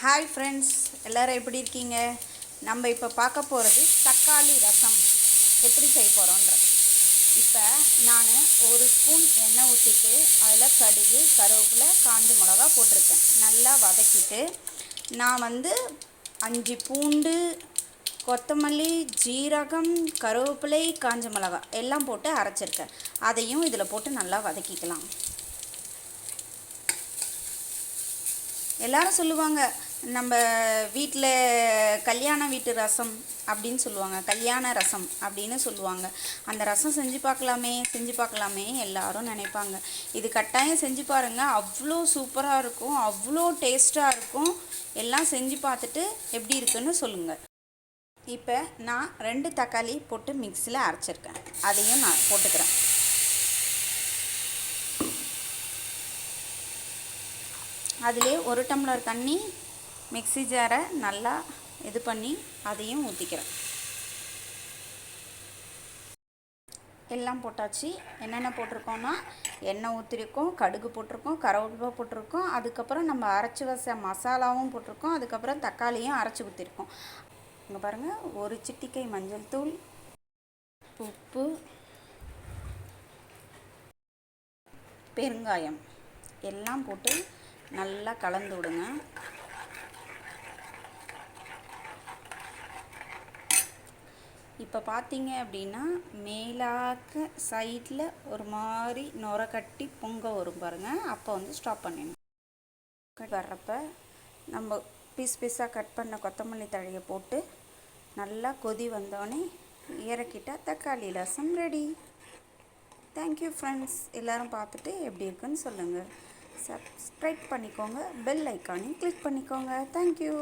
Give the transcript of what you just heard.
Hi friends எல்லோரும் எப்படி இருக்கீங்க? நம்ம இப்போ பார்க்க போகிறது தக்காளி ரசம். எப்படி செய்ய போகிறோன்றது இப்போ நான் ஒரு ஸ்பூன் எண்ணெய் ஊற்றிட்டு அதில் கடுகு கருவேப்பிலை காஞ்ச மிளகா போட்டிருக்கேன். நல்லா வதக்கிட்டு நான் வந்து அஞ்சு பூண்டு கொத்தமல்லி ஜீரகம் கருவேப்பிலை காஞ்ச மிளகா எல்லாம் போட்டு அரைச்சிருக்கேன். அதையும் இதில் போட்டு நல்லா வதக்கிக்கலாம். எல்லாரும் சொல்லுவாங்க நம்ம வீட்டில் கல்யாண வீட்டு ரசம் அப்படின்னு சொல்லுவாங்க. கல்யாண ரசம் அப்படின்னு சொல்லுவாங்க. அந்த ரசம் செஞ்சு பார்க்கலாமே செஞ்சு பார்க்கலாமே எல்லாரும் நினைப்பாங்க. இது கட்டாயம் செஞ்சு பாருங்கள் அவ்வளோ சூப்பராக இருக்கும். அவ்வளோ டேஸ்ட்டாக இருக்கும். எல்லாம் செஞ்சு பார்த்துட்டு எப்படி இருக்குன்னு சொல்லுங்கள் இப்போ நான் ரெண்டு தக்காளி போட்டு மிக்சியில் அரைச்சிருக்கேன். அதையும் நான் போட்டுக்கிறேன். அதிலே ஒரு டம்ளர் தண்ணி மிக்சி ஜாரை நல்லா இது பண்ணி அதையும் ஊற்றிக்கிறேன் எல்லாம் போட்டாச்சு. என்னென்ன போட்டிருக்கோன்னா எண்ணெய் ஊற்றிருக்கோம் கடுகு போட்டிருக்கோம் கருவேப்பிலை போட்டிருக்கோம். அதுக்கப்புறம் நம்ம அரைச்சி வச்ச மசாலாவும் போட்டிருக்கோம். அதுக்கப்புறம் தக்காளியும் அரைச்சி ஊற்றிருக்கோம் இங்கே பாருங்கள் ஒரு சிட்டிக்கை மஞ்சள் தூள் உப்பு பெருங்காயம். எல்லாம் போட்டு நல்லா கலந்து விடுங்க. இப்போ பார்த்தீங்க அப்படின்னா மேலாக்க சைடில் ஒரு மாதிரி நுர கட்டி பொங்க வரும் பாருங்கள் அப்போ வந்து ஸ்டாப் பண்ணிடணும் வர்றப்ப நம்ம பீஸ் பீஸாக கட் பண்ண கொத்தமல்லி தழையை போட்டு நல்லா கொதி வந்தோடனே இறக்கிட்டால் தக்காளி ரசம் ரெடி தேங்க்யூ ஃப்ரெண்ட்ஸ் எல்லோரும் பார்த்துட்டு எப்படி இருக்குன்னு சொல்லுங்கள் சப்ஸ்கிரைப் பண்ணிக்கோங்க. பெல் ஐக்கானையும் கிளிக் பண்ணிக்கோங்க. தேங்க்யூ